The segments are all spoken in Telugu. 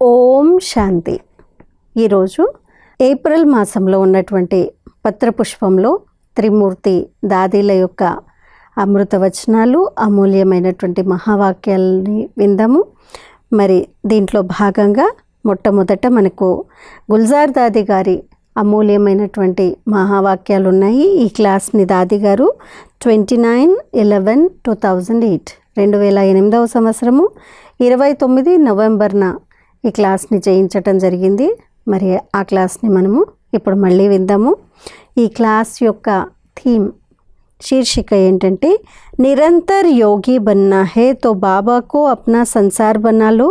ఓం శాంతి. ఈరోజు ఏప్రిల్ మాసంలో ఉన్నటువంటి పత్రపుష్పంలో త్రిమూర్తి దాదీల యొక్క అమృత వచనాలు అమూల్యమైనటువంటి మహావాక్యాలని విందాము. మరి దీంట్లో భాగంగా మొట్టమొదట మనకు గుల్జార్ దాది గారి అమూల్యమైనటువంటి మహావాక్యాలు ఉన్నాయి ఈ క్లాస్ని దాది గారు twenty nine eleven two thousand eight రెండు వేల ఎనిమిదవ సంవత్సరము ఇరవై తొమ్మిది నవంబర్న ఈ క్లాస్ని చేయించటం జరిగింది మరి ఆ క్లాస్ని మనము ఇప్పుడు మళ్ళీ విందాము ఈ క్లాస్ యొక్క థీమ్ शीर्षिका ఏంటంటే నిరంతర్ యోగి బన్నా है तो बाबा को अपना संसार बना लो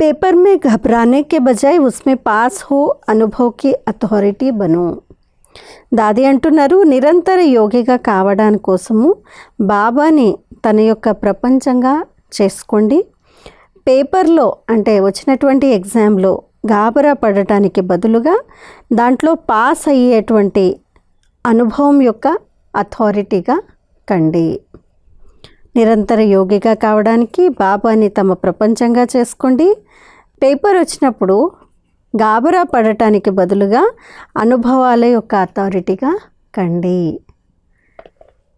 पेपर में घबराने के बजाय उसमें पास हो अनुभव की अथॉरिटी बनो దాది అంటున్నారు నిరంతర యోగిగా కావడాని కోసము బాబాని తన యొక్క ప్రపంచంగా చేసుకోండి పేపర్లో అంటే వచ్చినటువంటి ఎగ్జామ్లో గాబరా పడటానికి బదులుగా దాంట్లో పాస్ అయ్యేటువంటి అనుభవం యొక్క అథారిటీగా కండి. నిరంతర యోగిగా కావడానికి బాబాని తమ ప్రపంచంగా చేసుకోండి. పేపర్ వచ్చినప్పుడు గాబరా పడటానికి బదులుగా అనుభవాల యొక్క అథారిటీగా కండి.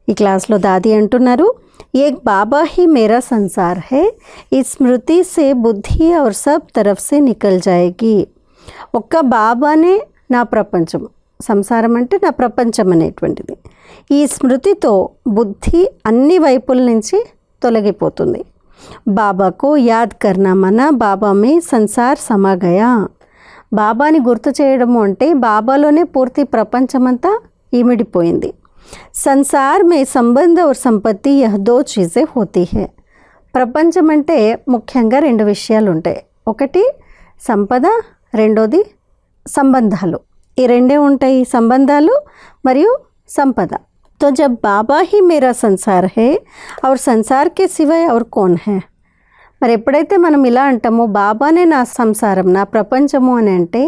ఈ క్లాస్లో దాది అంటున్నారు ఏక్ బాబా హీ మేరా సంసార్ హే ఈ స్మృతి సే బుద్ధి ఔర్ సబ్ తరఫ్ సే నికల్ జాయగి. ఒక్క బాబానే నా ప్రపంచం సంసారం అంటే నా ప్రపంచం అనేటువంటిది. ఈ స్మృతితో బుద్ధి అన్ని వైపుల నుంచి తొలగిపోతుంది. బాబాకు యాద్ కర్నా మన బాబా మే సంసార్ సమాగయా. బాబాని గుర్తు చేయడము అంటే బాబాలోనే పూర్తి ప్రపంచమంతా ఈమిడిపోయింది. సంసార్ మే సంబంధ और సంపత్తి యహ దో చీజే హోతీ హే ప్రపంచం అంటే ముఖ్యంగా రెండు విషయాలు ఉంటాయి ఒకటి సంపద రెండోది సంబంధాలు ఈ రెండే ఉంటాయి సంబంధాలు మరియు సంపద तो जब बाबा ही मेरा संसार है और संसार के सिवाय और कौन है మరి ఎప్పుడైతే మనం ఇలా అంటామో బాబానే నా సంసారం నా ప్రపంచము అని అంటే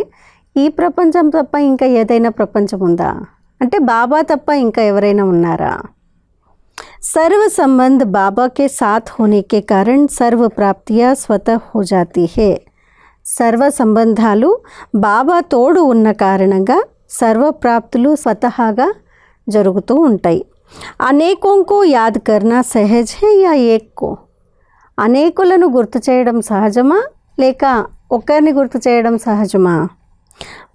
ఈ ప్రపంచం తప్ప ఇంకా ఏదైనా ప్రపంచం ఉందా అంటే బాబా తప్ప ఇంకా ఎవరైనా ఉన్నారా सर्व संबंध बाबा के साथ होने के कारण सर्व प्राप्तियां स्वतः हो जाती है సర్వ సంబంధాలు బాబా తోడు ఉన్న కారణంగా సర్వ ప్రాప్తులు స్వతహాగా జరుగుతూ ఉంటాయి అనేకోంకో యాద్ కర్నా సహజ్ హే యా ఏక్కో అనేకులను గుర్తు చేయడం సహజమా లేక ఒక్కరిని గుర్తు చేయడం సహజమా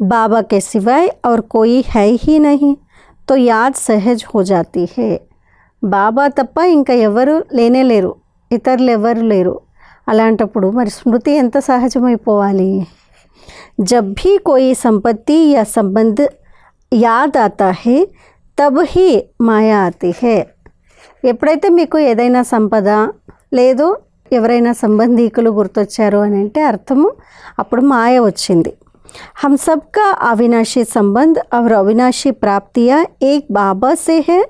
बाबा के सिवाय और कोई है ही नहीं तो याद सहज हो जाती है బాబా తప్ప ఇంకా ఎవరు లేనే లేరు ఇతరులు ఎవరు లేరు అలాంటప్పుడు మరి స్మృతి ఎంత సహజమైపోవాలి जब भी कोई संपत्ति या संबंध याद आता है तब ही మాయా ఆతి హే ఎప్పుడైతే మీకు ఏదైనా సంపద లేదు ఎవరైనా సంబంధీకులు గుర్తొచ్చారు అని అంటే అర్థము అప్పుడు మాయ వచ్చింది हम सबका अविनाशी संबंध और अविनाशी प्राप्तियाँ एक बाबा से है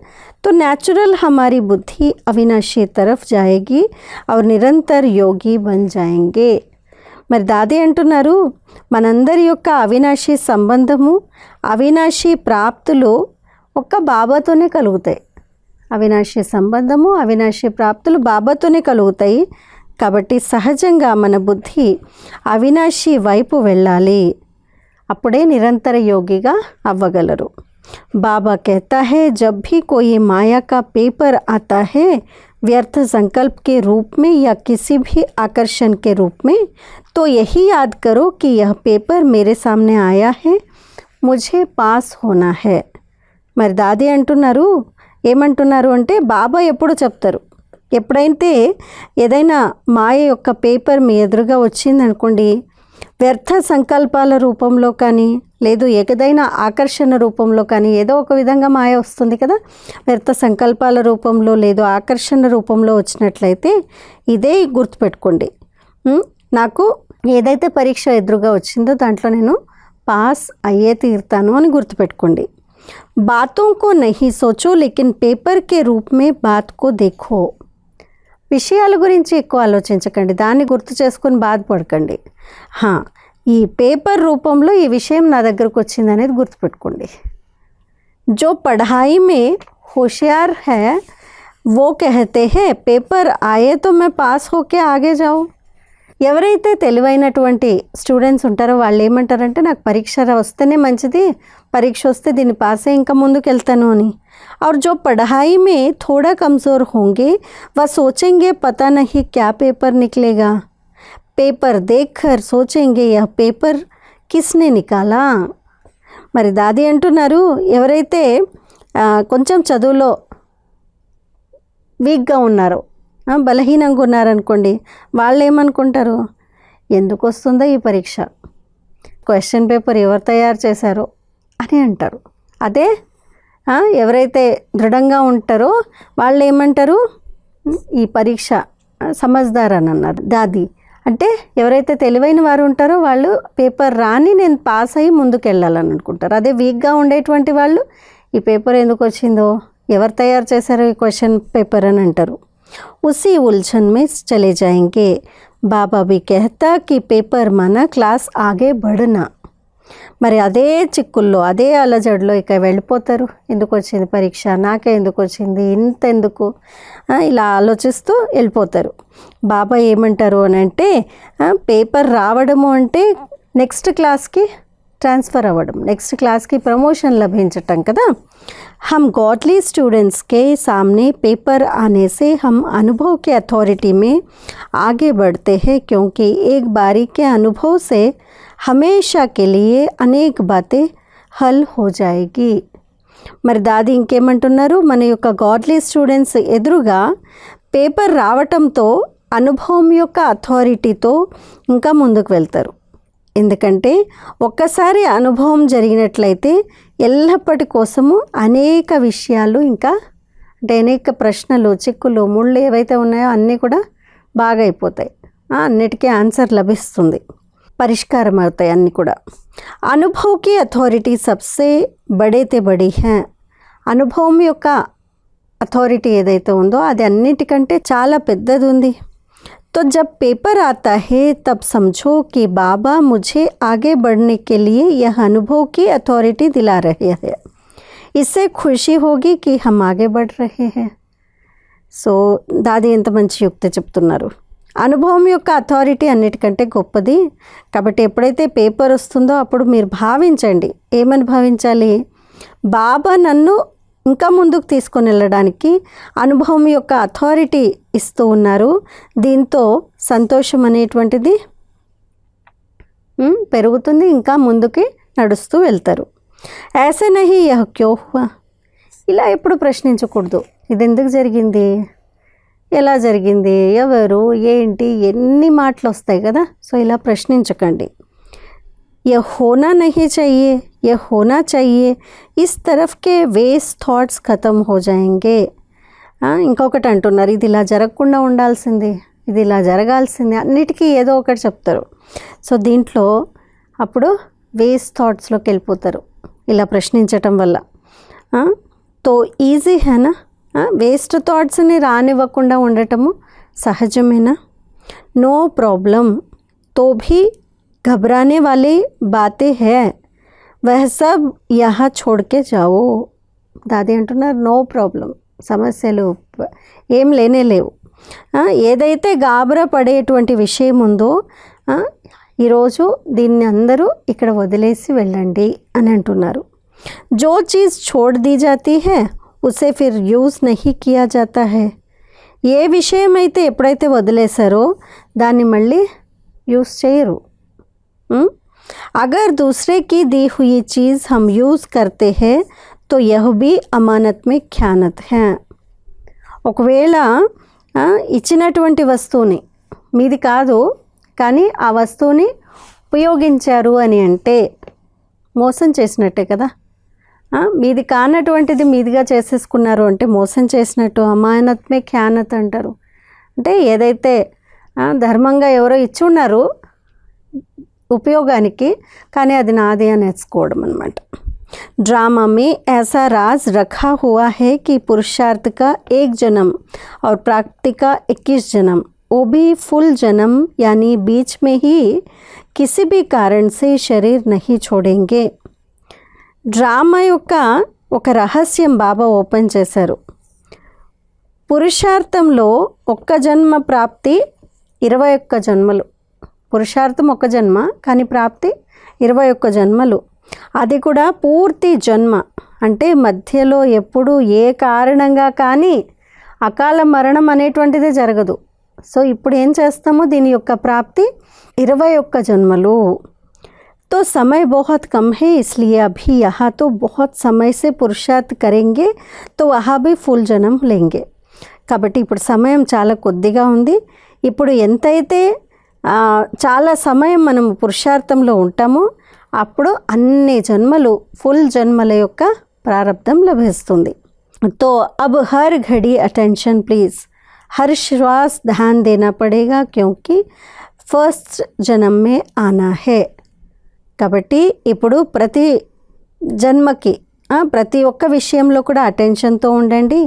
तो नेचुरल हमारी बुद्धि अविनाशी तरफ जाएगी और निरंतर योगी बन जाएंगे మరి దాది అంటున్నారు మనందరి యొక్క అవినాశి సంబంధము అవినాశి ప్రాప్తులు ఒక్క బాబాతోనే కలుగుతాయి అవినాశి సంబంధము అవినాశి ప్రాప్తులు బాబాతోనే కలుగుతాయి కాబట్టి సహజంగా మన బుద్ధి అవినాశి వైపు వెళ్ళాలి అప్పుడే నిరంతర యోగిగా అవ్వగలరు बाबा कहता है जब भी कोई माया का पेपर आता है व्यर्थ संकल्प के रूप में या किसी भी आकर्षण के रूप में तो यही याद करो कि यह पेपर मेरे सामने आया है मुझे పాస్ హోనా హే మరి దాది అంటున్నారు ఏమంటున్నారు అంటే బాబా ఎప్పుడు చెప్తారు ఎప్పుడైతే ఏదైనా మాయ యొక్క పేపర్ మీ ఎదురుగా వచ్చిందనుకోండి వ్యర్థ సంకల్పాల రూపంలో కానీ లేదు ఏదైనా ఆకర్షణ రూపంలో కానీ ఏదో ఒక విధంగా మాయ వస్తుంది కదా వ్యర్థ సంకల్పాల రూపంలో లేదు ఆకర్షణ రూపంలో వచ్చినట్లయితే ఇదే గుర్తుపెట్టుకోండి ఉమ్, నాకు ఏదైతే పరీక్ష ఎదురుగా వచ్చిందో దాంట్లో నేను పాస్ అయ్యే తీరుతాను అని గుర్తుపెట్టుకోండి బాతోं को नहीं सोचो लेकिन पेपर के रूप में बात को देखो విషయాల గురించి ఎక్కువ ఆలోచించకండి. దాన్ని గుర్తు చేసుకుని బాధపడకండి. ఈ పేపర్ రూపంలో ఈ విషయం నా దగ్గరకు వచ్చింది అనేది గుర్తుపెట్టుకోండి. జో పఢాయి మే హోషియార్ హే ఓ కహతే హే పేపర్ ఆయే తో మే పాస్ హోకే ఆగే జావు. ఎవరైతే తెలివైనటువంటి స్టూడెంట్స్ ఉంటారో వాళ్ళు ఏమంటారంటే నాకు పరీక్ష వస్తేనే మంచిది పరీక్ష వస్తే దీన్ని పాస్ అయ్యి ఇంకా ముందుకు వెళ్తాను అని. और जो पढ़ाई में थोड़ा कमज़ोर होंगे वह सोचेंगे पता नहीं क्या पेपर निकलेगा पेपर देखकर सोचेंगे यह पेपर किसने निकाला మరి దాది అంటున్నారు ఎవరైతే ఆ, కొంచెం చదువులో వీక్గా ఉన్నారు ఆ, బలహీనంగా ఉన్నారనుకోండి వాళ్ళు ఏమనుకుంటారు ఎందుకు వస్తుందో ఈ పరీక్ష క్వశ్చన్ పేపర్ ఎవరు తయారు చేశారో అని అంటారు అదే ఆ, ఎవరైతే దృఢంగా ఉంటారో వాళ్ళు ఏమంటారు ఈ పరీక్ష సమజ్దార్ అని అన్నారు దాది. అంటే ఎవరైతే తెలివైన వారు ఉంటారో వాళ్ళు పేపర్ రాని నేను పాస్ అయ్యి ముందుకు వెళ్ళాలని అనుకుంటారు. అదే వీక్గా ఉండేటువంటి వాళ్ళు ఈ పేపర్ ఎందుకు వచ్చిందో? ఎవరు తయారు చేశారో ఈ క్వశ్చన్ పేపర్ అని అంటారు. ఉసి ఉల్చన్ మిస్ చలే జాయింగే బాబా భీ కి పేపర్ మన క్లాస్ ఆగే బడునా? మరి అదే చిక్కుల్లో అదే అలజడిలో ఇక వెళ్ళిపోతారు ఎందుకు వచ్చింది పరీక్ష నాకే ఎందుకు వచ్చింది ఇంత ఎందుకు ఆ, ఇలా ఆలోచిస్తూ వెళ్ళిపోతారు బాబా ఏమంటారు అని అంటే ఆ, పేపర్ రావడము అంటే నెక్స్ట్ క్లాస్కి ట్రాన్స్ఫర్ అవ్వడం నెక్స్ట్ క్లాస్కి ప్రమోషన్ లభించటం కదా हम गॉडली स्टूडेंट्स के सामने पेपर आने से हम अनुभव के अथॉरिटी में आगे बढ़ते हैं क्योंकि एक बारी के अनुभव से हमेशा के लिए अनेक बातें हल हो जाएगी మరి దాది ఇంకేమంటున్నారు మన యొక్క గాడ్లీ స్టూడెంట్స్ ఎదురుగా పేపర్ రావటంతో అనుభవం యొక్క అథారిటీతో ఇంకా ముందుకు వెళ్తారు ఎందుకంటే ఒక్కసారి అనుభవం జరిగినట్లయితే ఎల్లప్పటి కోసము అనేక విషయాలు ఇంకా అంటే అనేక ప్రశ్నలు చిక్కులు ముళ్ళు ఏవైతే ఉన్నాయో అన్నీ కూడా బాగా అయిపోతాయి ఆ, అన్నిటికీ ఆన్సర్ లభిస్తుంది పరిష్కారం అవుతాయి అన్నీ కూడా అనుభవ్కి అథారిటీ సబ్సే బడేతే బడి హ్యా అనుభవం యొక్క అథారిటీ ఏదైతే ఉందో అది అన్నిటికంటే చాలా పెద్దది ఉంది तो जब पेपर आता है तब समझो कि बाबा मुझे आगे बढ़ने के लिए यह अनुभव की अथॉरिटी दिला रहे हैं इससे खुशी होगी कि हम आगे बढ़ रहे हैं సో దాది ఎంత మంచి యుక్తి చెప్తున్నారు అనుభవం యొక్క అథారిటీ అన్నిటికంటే గొప్పది. కాబట్టి ఎప్పుడైతే పేపర్ వస్తుందో అప్పుడు మీరు భావించండి. ఏమని భావించాలి? బాబా నన్ను ఇంకా ముందుకు తీసుకొని వెళ్ళడానికి అనుభవం యొక్క అథారిటీ ఇస్తూ ఉన్నారు. దీంతో సంతోషం అనేటువంటిది పెరుగుతుంది. ఇంకా ముందుకి నడుస్తూ వెళ్తారు. యాసనహి యహ క్యోహ్వా? ఇలా ఎప్పుడు ప్రశ్నించకూడదు. ఇది ఎందుకు జరిగింది? ఎలా జరిగింది ఎవరు ఏంటి ఎన్ని మాటలు వస్తాయి కదా సో ఇలా ప్రశ్నించకండి ये होना नहीं चाहिए ये होना चाहिए इस तरफ के వేస్ట్ థాట్స్ ఖతం హో జాయింగే ఆ, ఇంకొకటి అంటున్నారు ఇది ఇలా జరగకుండా ఉండాల్సింది ఇది ఇలా జరగాల్సింది అన్నిటికీ ఏదో ఒకటి చెప్తారు సో దీంట్లో అప్పుడు వేస్ట్ థాట్స్లోకి వెళ్ళిపోతారు ఇలా ప్రశ్నించటం వల్ల ఆ, తో ఈజీ హేనా వేస్ట్ థాట్స్ని రానివ్వకుండా ఉండటము సహజమేనా नो प्रॉब्लम तो भी घबराने वाली बातें हैं वह सब यहाँ छोड़ के जाओ దాది అంటున్నారు నో ప్రాబ్లం సమస్యలు ప- ఏం లేనే లేవు ఆ, ఏదైతే గాబరా పడేటువంటి విషయం ఉందో ఆ, ఈరోజు దీన్ని అందరూ ఇక్కడ వదిలేసి వెళ్ళండి అని అంటున్నారు జో చీజ్ छोड़ दी जाती है उसे फिर यूज़ नहीं किया जाता है ఏ విషయం అయితే ఎప్పుడైతే వదిలేశారో దాన్ని మళ్ళీ యూస్ చేయరు ఉమ్? अगर दूसरे की दी हुई चीज़ हम यूज़ करते हैं तो यह भी अमानत में ख्यानत है ఒకవేళ ఆ, ఇచ్చినటువంటి వస్తువుని మీది కాదు కానీ ఆ వస్తువుని ఉపయోగించారు అని అంటే మోసం చేసినట్టే కదా ఆ, మీది కానటువంటిది మీదిగా చేసేసుకున్నారు అంటే మోసం చేసినట్టు అమానత్మే ఖ్యానత్ అంటారు అంటే ఏదైతే ఆ, ధర్మంగా ఎవరో ఇచ్చి ఉన్నారు ఉపయోగానికి కానీ అది నాది అని నేర్చుకోవడం అనమాట ड्रामा में ऐसा राज रखा हुआ है कि पुरुषार्थ का एक जन्म और प्राप्ति का इक्कीस जन्म वो भी फुल जन्म यानी बीच में ही किसी भी कारण से शरीर नहीं छोड़ेंगे డ్రామా యొక్క ఒక రహస్యం బాబా ఓపెన్ చేశారు. పురుషార్థంలో ఒక్క జన్మ ప్రాప్తి ఇరవై ఒక్క జన్మలు. పురుషార్థం ఒక జన్మ కానీ ప్రాప్తి ఇరవై ఒక్క జన్మలు. అది కూడా పూర్తి జన్మ. అంటే మధ్యలో ఎప్పుడు ఏ కారణంగా కానీ అకాల మరణం అనేటువంటిది జరగదు. సో ఇప్పుడు ఏం చేస్తామో దీని యొక్క ప్రాప్తి ఇరవై ఒక్క జన్మలు. तो समय बहुत कम है इसलिए अभी यहाँ तो बहुत समय से पुरुषार्थ करेंगे तो वहाँ भी ఫుల్ జనం లేంగే కాబట్టి ఇప్పుడు సమయం చాలా కొద్దిగా ఉంది ఇప్పుడు ఎంతైతే ఆ, చాలా సమయం మనం పురుషార్థంలో ఉంటామో అప్పుడు అన్ని జన్మలు ఫుల్ జన్మల యొక్క ప్రారంధం లభిస్తుంది तो अब हर घड़ी अटेंशन प्लीज़ हर श्वास ध्यान देना पड़ेगा क्योंकि फर्स्ट जन्म में आना है కాబట్టి ఇప్పుడు ప్రతి జన్మకి ఆ, ప్రతి ఒక్క విషయంలో కూడా అటెన్షన్తో ఉండండి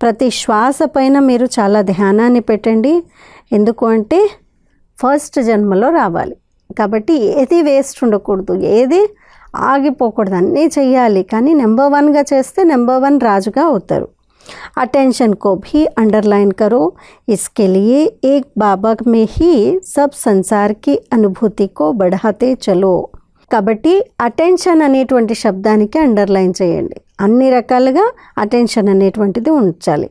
ప్రతి శ్వాస పైన మీరు చాలా ధ్యానాన్ని పెట్టండి ఎందుకు అంటే ఫస్ట్ జన్మలో రావాలి కాబట్టి ఏది వేస్ట్ ఉండకూడదు ఏది ఆగిపోకూడదు అన్నీ చెయ్యాలి కానీ నెంబర్ వన్గా చేస్తే నెంబర్ వన్ రాజుగా అవుతారు अटेंशन को भी अंडरलाइन करो इसके लिए एक बाबा में ही सब संसार की अनुभूति को बढ़ाते चलो కాబట్టి అటెన్షన్ అనేటువంటి శబ్దానికి అండర్లైన్ చేయండి. అన్ని రకాలుగా అటెన్షన్ అనేటువంటిది ఉంచాలి.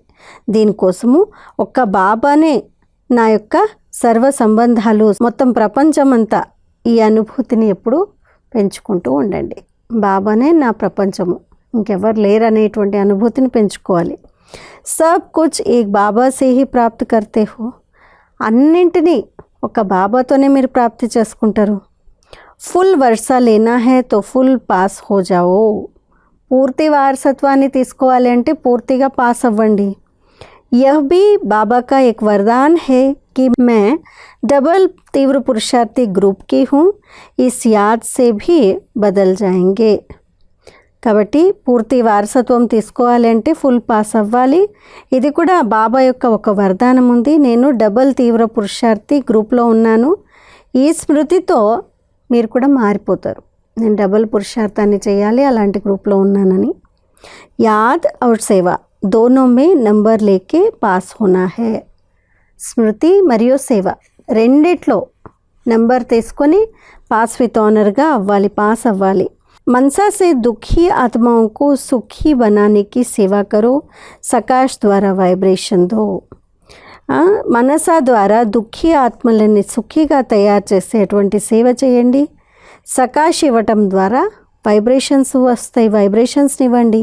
దీనికోసము ఒక్క బాబానే నా యొక్క సర్వ సంబంధాలు మొత్తం ప్రపంచమంతా ఈ అనుభూతిని ఎప్పుడు పెంచుకుంటూ ఉండండి. బాబానే నా ప్రపంచము. ఇంకెవరు లేరనేటువంటి అనుభూతిని పెంచుకోవాలి. సబ్ కుచ్ ఈ బాబా సేహి ప్రాప్తి కర్తే హో? అన్నింటినీ ఒక బాబాతోనే మీరు ప్రాప్తి చేసుకుంటారు. ఫుల్ వర్ష లేనా హే తో ఫుల్ పాస్ హోజావో పూర్తి వారసత్వాన్ని తీసుకోవాలి అంటే పూర్తిగా పాస్ అవ్వండి యహ్ బి బాబా ఎక్ వరదాన్ హే కి మే డబల్ తీవ్ర పురుషార్థి గ్రూప్కి హూ ఇస్ యాద్ సే భీ బదల్ జాయింగే కాబట్టి పూర్తి వారసత్వం తీసుకోవాలంటే ఫుల్ పాస్ అవ్వాలి ఇది కూడా బాబా యొక్క ఒక వరదానం ఉంది నేను డబల్ తీవ్ర పురుషార్థి గ్రూప్లో ఉన్నాను ఈ స్మృతితో మీరు కూడా మారిపోతారు నేను డబల్ పురుషార్థాన్ని చేయాలి అలాంటి గ్రూప్లో ఉన్నానని యాద్ और సేవ दोनों में నంబర్ లేకే పాస్ హోనా హే స్మృతి మరియు సేవ రెండిట్లో నెంబర్ తీసుకొని పాస్ విత్ ఆనర్గా అవ్వాలి పాస్ అవ్వాలి मनसा से दुखी आत्माओं को सुखी बनाने की सेवा करो सकाश द्वारा वाइब्रेशन दो ఆ, మనసా ద్వారా దుఃఖీ ఆత్మలని సుఖీగా తయారు చేసేటువంటి సేవ చేయండి సకాష్ ఇవ్వటం ద్వారా వైబ్రేషన్స్ వస్తాయి వైబ్రేషన్స్ని ఇవ్వండి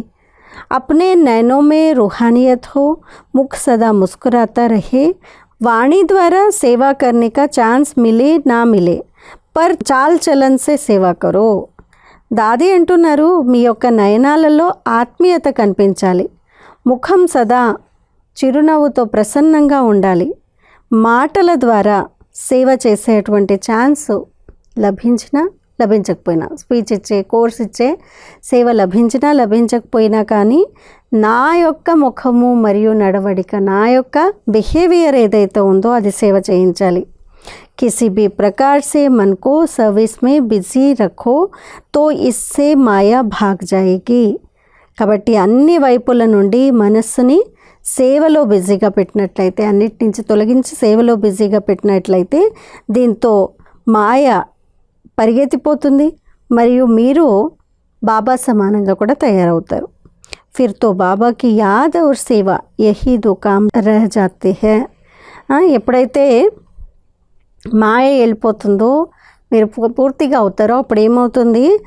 अपने नैनों में रूहानियत हो मुख सदा मुस्कुराता रहे वाणी द्वारा सेवा करने का चांस मिले ना मिले पर चाल चलन से सेवा करो దాది అంటున్నారు మీ యొక్క నయనాలలో ఆత్మీయత కనిపించాలి ముఖం సదా చిరునవ్వుతో ప్రసన్నంగా ఉండాలి మాటల ద్వారా సేవ చేసేటువంటి ఛాన్స్ లభించినా లభించకపోయినా స్పీచ్ ఇచ్చే కోర్స్ ఇచ్చే సేవ లభించినా లభించకపోయినా కానీ నా యొక్క ముఖము మరియు నడవడిక నా యొక్క బిహేవియర్ ఏదైతే ఉందో అది సేవ చేయించాలి किसी भी प्रकार से मन को सर्विस में बिजी रखो तो इससे మాయా భాగ్ జాయేగి కాబట్టి అన్ని వైపుల నుండి మనస్సుని సేవలో బిజీగా పెట్టినట్లయితే అన్నిటి నుంచి తొలగించి సేవలో బిజీగా పెట్టినట్లయితే దీంతో మాయ పరిగెత్తిపోతుంది. మరియు మీరు బాబా సమానంగా కూడా తయారవుతారు. ఫిర్తో బాబాకి యాదవ్ సేవ యహీ దుకాం రహజాతి హె. ఎప్పుడైతే మాయ వెళ్ళిపోతుందో మీరు పూర్తిగా అవుతారో అప్పుడు ఏమవుతుంది?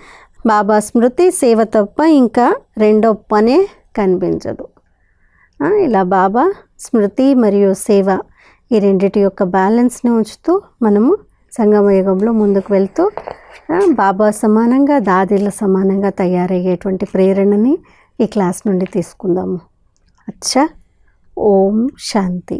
బాబా స్మృతి సేవ తప్ప ఇంకా రెండో పనే కనిపించదు. ఇలా బాబా స్మృతి మరియు సేవ ఈ రెండిటి యొక్క బ్యాలెన్స్ని ఉంచుతూ మనము సంగమ యుగంలో ముందుకు వెళ్తూ బాబా సమానంగా దాదీల సమానంగా తయారయ్యేటువంటి ప్రేరణని ఈ క్లాస్ నుండి తీసుకుందాము. అచ్చా ఓం శాంతి.